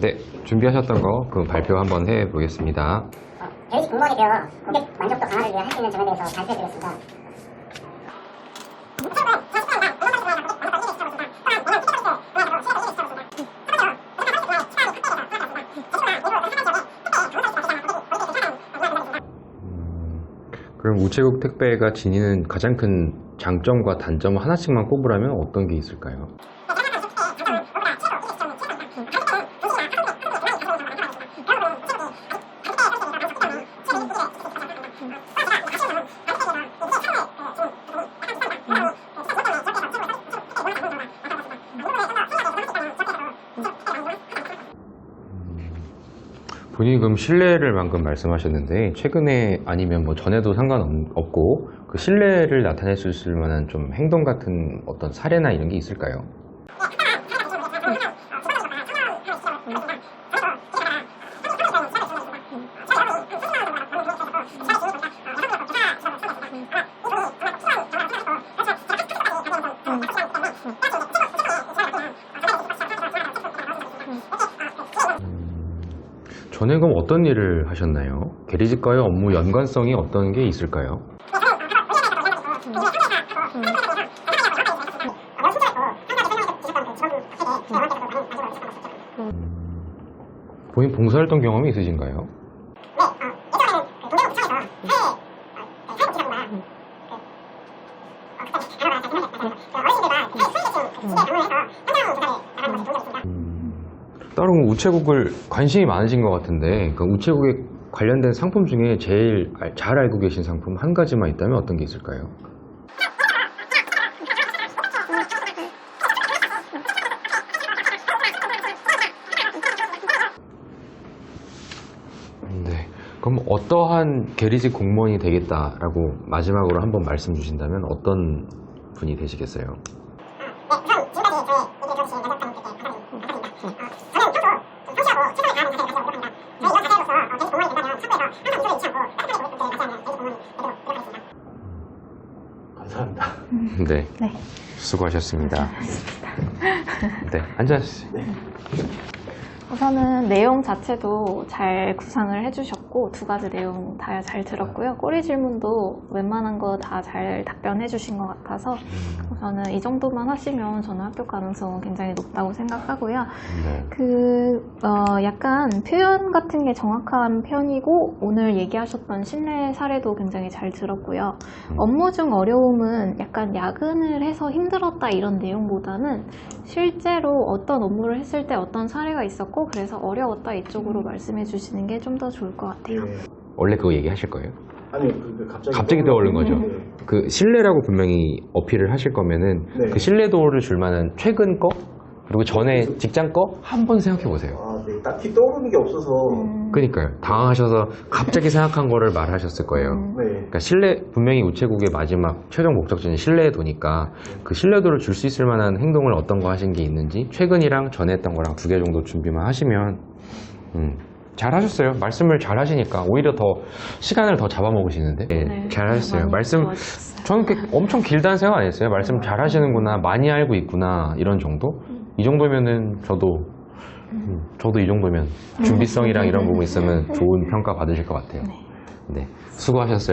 네, 준비하셨던 거그 발표 한번 해보겠습니다. 베이직 공무원이 되어 고객 만족도 강화를 위해 할 수 있는 점에 대해서 발표해드리겠습니다. 그럼 우체국 택배가 지니는 가장 큰 장점과 단점 하나씩만 꼽으라면 어떤 게 있을까요? 그럼 신뢰를 방금 말씀하셨는데 최근에 아니면 뭐 전에도 상관없고 그 신뢰를 나타낼 수 있을 만한 좀 행동 같은 어떤 사례나 이런 게 있을까요? 전에 그럼 어떤 일을 하셨나요? 게리직과의 업무 연관성이 어떤 게 있을까요? 본인 봉사활동 경험이 있으신가요? 따로 우체국을 관심이 많으신 것 같은데 그 우체국에 관련된 상품 중에 제일 알- 잘 알고 계신 상품 한 가지만 있다면 어떤 게 있을까요? 네. 그럼 어떠한 계리직 공무원이 되겠다라고 마지막으로 한번 말씀 주신다면 어떤 분이 되시겠어요? 감사합니다. 네. 네. 수고하셨습니다. 네. 앉아주세요. 우선은 내용 자체도 잘 구상을 해주셨고 두 가지 내용 다 잘 들었고요. 꼬리 질문도 웬만한 거 다 잘 답변해 주신 것 같아서 우선은 이 정도만 하시면 저는 합격 가능성은 굉장히 높다고 생각하고요. 네. 그 어, 약간 표현 같은 게 정확한 편이고 오늘 얘기하셨던 신뢰 사례도 굉장히 잘 들었고요. 음. 업무 중 어려움은 약간 야근을 해서 힘들었다 이런 내용보다는 실제로 어떤 업무를 했을 때 어떤 사례가 있었고 그래서 어려웠다 이쪽으로 말씀해 주시는 게 좀 더 좋을 것 같아요. 네. 원래 그거 얘기하실 거예요? 아니, 그, 그 갑자기. 갑자기 떠오른 거죠. 네. 그 신뢰라고 분명히 어필을 하실 거면은 네. 그 신뢰도를 줄 만한 최근 거 그리고 전에 직장 거 한번 생각해 보세요. 아, 네. 딱히 떠오르는 게 없어서. 음, 그러니까요. 당황하셔서 갑자기 생각한 거를 말하셨을 거예요. 음. 네. 그러니까 신뢰 분명히 우체국의 마지막 최종 목적지는 신뢰도니까 그 신뢰도를 줄 수 있을 만한 행동을 어떤 거 하신 게 있는지 최근이랑 전에 했던 거랑 두 개 정도 준비만 하시면 음, 잘하셨어요. 말씀을 잘하시니까 오히려 더 시간을 더 잡아먹으시는데 네, 네, 잘하셨어요. 많이 말씀. 저는 그렇게 엄청 길다는 생각 안 했어요. 말씀 잘하시는구나, 많이 알고 있구나 이런 정도. 이 정도면은 저도 음, 저도 이 정도면 준비성이랑 이런 부분 있으면 좋은 평가 받으실 것 같아요. 네, 수고하셨어요.